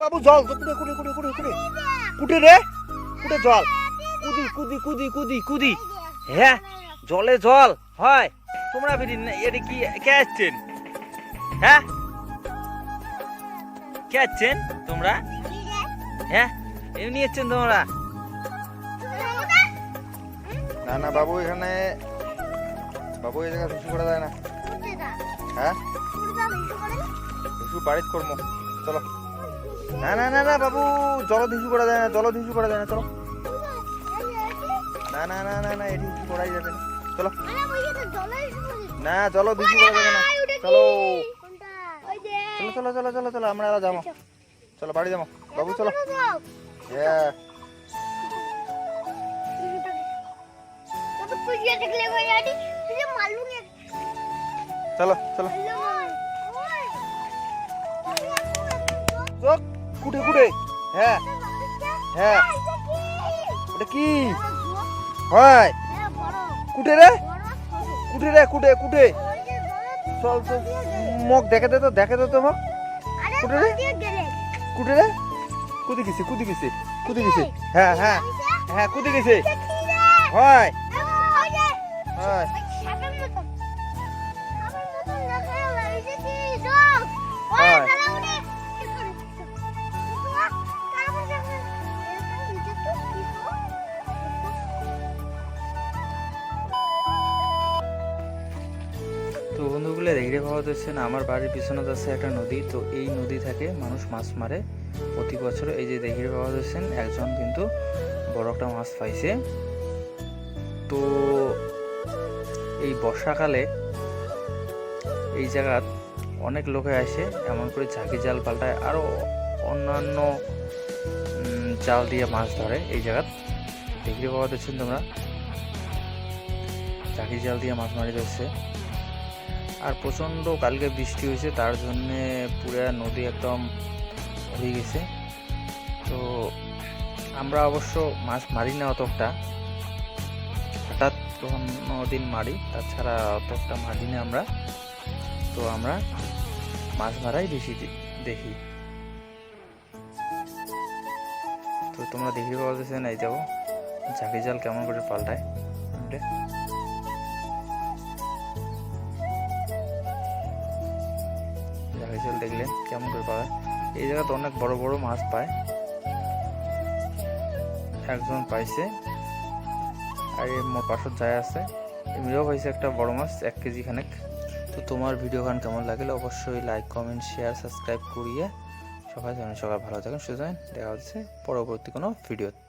বাবু জল কুড়ে কুড়ে কুড়ে কুড়ে কুড়ে। কুটে রে কুটে জল। কুদি কুদি কুদি কুদি কুদি। হ্যাঁ জলে জল হয়। তোমরা ফিরি এটা কি কে আসছেন? হ্যাঁ? কে আসছেন তোমরা? হ্যাঁ? এমনি এসছেন তোমরা? না না বাবু এখানে বাবু এই জায়গায় কিছু করা যায় না। হ্যাঁ? কিছু বাড়িত কর্ম। চলো। না না না না বাবু জল ধিসু করা যায় না জল ধিসু করা যায় না চলো। না না না না না এটি কিছু করাই যাবে না চলো। না জল ধিসু করা যাবে না চলো। চলো চলো চলো চলো চলো আমরা এবার যাব। চলো বাড়ি যাব। বাবু চলো। হ্যাঁ চলো চলো। কুটে কুটে হ্যাঁ হ্যাঁ। ওটা কি? হয়। কুটে রে। কুটে রে, কুটে কুটে। চল চল। মুখ দেখে দে তো দেখে দে তো মুখ কুটে রে। কুটে রে। কুদি গেছে কুদি গেছে কুদি গেছে। হ্যাঁ হ্যাঁ। হ্যাঁ কুদি গেছে। হয়। হয়। তো বন্ধুগুলো দেখে পাওয়া যাচ্ছে না, আমার বাড়ির পিছনে আছে একটা নদী, তো এই নদী থেকে মানুষ মাছ মারে প্রতি বছর। এই যে দেখে পাওয়া যাচ্ছেন একজন কিন্তু বড় একটা মাছ পাইছে। তো এই বর্ষাকালে এই জায়গাত অনেক লোকে আসে, এমন করে ঝাঁকি জাল পাল্টায় আরও অন্যান্য জাল দিয়ে মাছ ধরে এই জায়গাত দেখতে পাওয়া যাচ্ছেন তোমরা, ঝাঁকি জাল দিয়ে মাছ মারি যাচ্ছে। আর প্রচণ্ড কালকে বৃষ্টি হয়েছে, তার জন্যে পুরো নদী একদম হয়ে গেছে। তো আমরা অবশ্য মাছ মারি না অতটা হঠাৎ কোনো দিন মারি, তাছাড়া অতটা মারি না আমরা। তো আমরা মাছ মারাই বেশি দেখি। তো তোমরা দেখি পাওয়া যাচ্ছে না, এই যাব ঝাঁকি জাল কেমন করে পাল্টায়। জাল দেখলেন কেমন করে পায় এই জায়গাতে অনেক বড় বড় মাছ পায়। একজন পাইছে। আর মোর পাশত যায় আছে। এমনিও পাইছে একটা বড় মাছ, এক কেজি খানেক। তো তোমার ভিডিও গান কেমন লাগলে? অবশ্যই লাইক কমেন্ট শেয়ার সাবস্ক্রাইব করিয়ে সবাই জানেন সবাই ভালো থাকেন সুতরাং দেখা হচ্ছে পরবর্তী কোনো ভিডিও